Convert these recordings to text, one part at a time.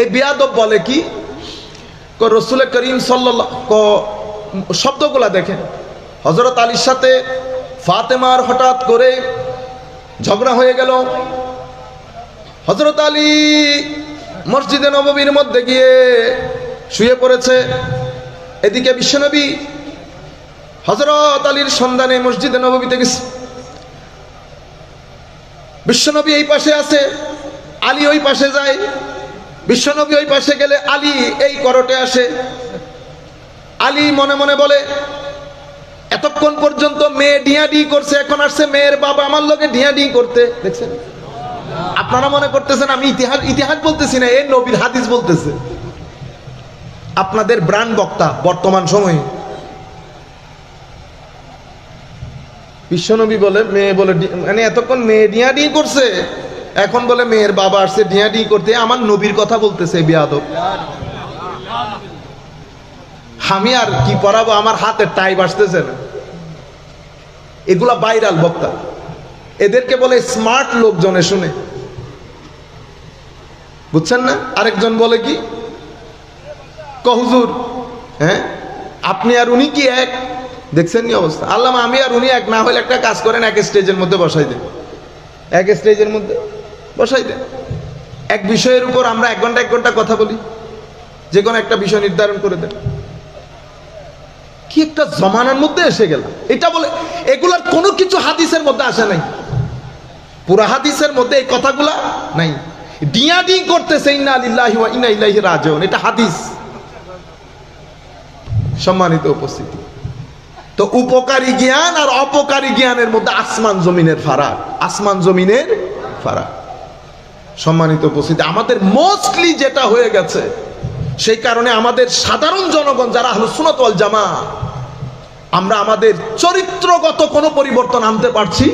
এই বিয়াদব বলে কি? রসুল করিম সাল্লাহ ক শব্দগুলা দেখেন। হজরত আলীর সাথে ফাতেমার হঠাৎ করে ঝগড়া হয়ে গেল। হজরত আলী মসজিদে নববীর মধ্যে গিয়ে শুয়ে পড়েছে। এদিকে বিশ্বনবী হজরত আলীর সন্ধানে মসজিদে নববীতে গেছে। বিশ্বনবী এই পাশে আছে, আলী ওই পাশে যায়। বিশ্বনবী ওই পাশে গেলে আলী এই করটে আসে। আলী মনে মনে বলে, এতক্ষণ পর্যন্ত মেয়ে ডিয়াডি করছে, এখন আসছে মেয়ের বাবা আমার লোকে ডিয়াডি করতে। দেখছেন? আপনারা মনে করতেছেন আমি ইতিহাস ইতিহাস বলতেছি না, এ নবীর হাদিস বলতেছে। আপনাদের ব্রান্ড বক্তা বর্তমান সময়ে। বিশ্বনবী বলে, মেয়ে বলে মানে এতক্ষণ মেয়ে ডিয়াডি করছে এখন বলে মেয়ের বাবা আসছে, ডিয়াডি করতে। আমার নবীর কথা বলতেছে, বিয়াদব। আমি আর কি পড়াবো? আমার হাতে টাইপ আসতেছে না। এগুলা বাইরাল বক্তা। এদেরকে বলে স্মার্ট লোকজনে শুনে। বুঝছেন না? আরেকজন বলে কি? কহুজুর হ্যাঁ? আপনি আর উনি কি এক? দেখছেন নি অবস্থা? আল্লাহ আমি আর উনি এক। না হলে একটা কাজ করেন, এক স্টেজের মধ্যে বসাই দেন। এক স্টেজের মধ্যে। বসাই দেন। এক বিষয়ের উপর আমরা এক ঘণ্টা এক ঘণ্টা কথা বলি। যে কোনো একটা বিষয় নির্ধারণ করে দেন। কি একটা জমানার মধ্যে এসে গেল এটা বলে, এগুলার কোনো কিছু হাদিসের মধ্যে আসে নাই। পুরা হাদিসের মধ্যে এই কথাগুলা নাই। ডিয়া ডি করতেছে, ইন্না আলিল্লাহি ওয়া ইন্না ইলাইহি রাজিউন। এটা হাদিস। সম্মানিত উপস্থিতি। তো উপকারী জ্ঞান আর অপকারী জ্ঞানের মধ্যে আসমান জমিনের ফারাক। আসমান জমিনের ফারাক। সম্মানিত উপস্থিতি, আমাদের মোস্টলি যেটা হয়ে গেছে, সেই কারণে আমাদের সাধারণ জনগণ যারা হলো সুনতল জামা আমরা আমাদের চরিত্রগত কোনো পরিবর্তন আনতে পারছি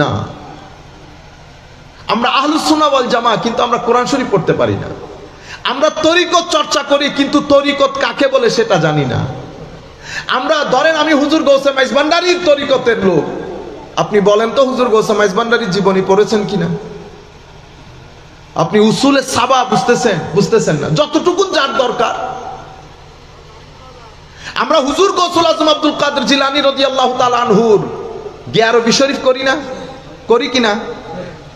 না। আমরা আহলুসুনা ওয়াল জামা কিন্তু আমরা কোরআন শরীফ পড়তে পারি না। আমরা তরিকত চর্চা করি, কিন্তু তরিকত কাকে বলে সেটা জানি না। আমরা ধরেন আমি হুজুর গৌসে মাইজ ভান্ডারির তরিকতের লোক। আপনি বলেন তো হুজুর গৌসে মাইজ ভান্ডারির জীবনী পড়েছেন কিনা? আপনি উসুলের সাবা বুঝতেছেন? বুঝতেছেন না। যতটুকু যার দরকার। আমরা হুজুর গৌসুল আজম আব্দুল কাদের জিলানি রদি আল্লাহ আনহুর। গিয়ারবি শরীফ করি না? করি কিনা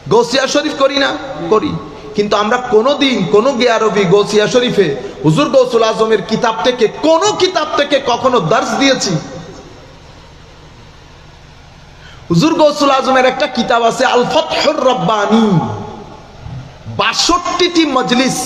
গৌসিয়া শরীফ করি না? করি। কিন্তু আমরা কোনোদিন কোনো গিয়ারবি গৌসিয়া শরীফে হুজুর গৌসুল আজমের কিতাব থেকে কোন কিতাব থেকে কখনো দার্স দিয়েছি। হুজুর গৌসুল আজমের একটা কিতাব আছে আল ফতহুর রব্বানি। বাষট্টিটি মজলিস